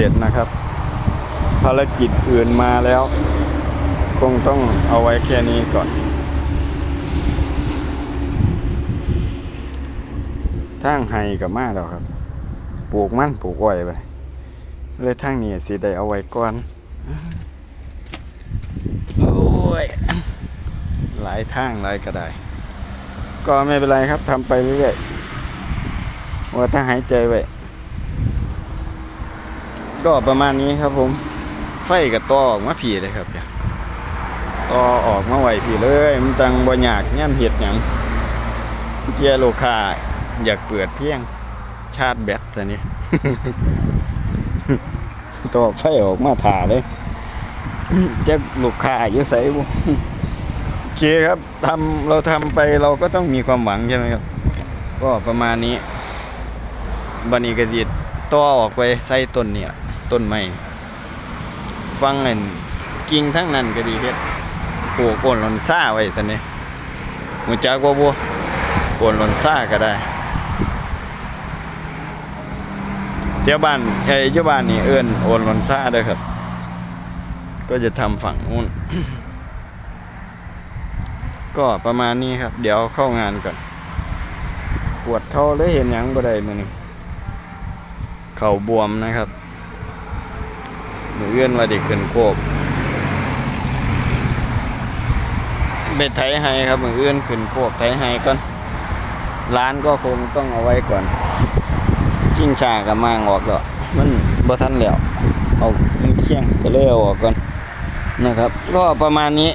ร็จนะครับ ภารกิจอื่นมาแล้ว คงต้องเอาไว้แค่นี้ก่อน ทางไฮกับมาแล้วครับ ปลูกมันปลูกอ้อยไปเลยทางนี้สิได้เอาไว้ก่อนโอ้ยหลายทางหลายก็ได้ ก็ไม่เป็นไรครับทำไปเรื่อยๆว่าถ้าหายใจไว้ ก็ประมาณนี้ครับผม ไฟกับต่อออกมาผีเลยครับเนี่ยต่อออกมาไหวผีเลย มันตังบ่อยากย่ำเห็ดหยังเจียโลคาอยากเปิดเพียงชาร์จแบตตัวนี้ต่อไฟออกมาถ่าเลยจะลูกค้าอยู่ใส่บุโอเคครับทำเราทำไปเราก็ต้องมีความหวังใช่ไหมครับ ก็ประมาณนี้บันนี้กระดิดต่อออกไปใส่ต้นเนี่ย ต้นไม้ฟังเงินกิ่งทั้งนั้นก็ดีเฮ็ดปลูกโอนหลอนซ่าไว้สันนี่หูจักว่าบัวโอนหลอนซ่าก็ได้เที่ยวบ้านไอ้เจ้าบ้านนี่เอิ้นโอนหลอนซ่าด้ครับ ก็จะทำฝั่งนู้นก็ประมาณนี้ครับ เดี๋ยวเข้างานก่อนปวดเข่าเลยเห็นยังบ่ได้มือนี้เข่าบวมนะครับ มือเอื้อนว่าเด็กขึ้นโคกเบ็ดไถไฮครับมือเอื้อนขึ้นโคกไถไฮก่อนร้านก็คงต้องเอาไว้ก่อน ชิงชากับมางออกแล้วมันบ่ทันแล้วเอาเคียงก็เลยเอาออกก่อนนะครับ ก็ประมาณนี้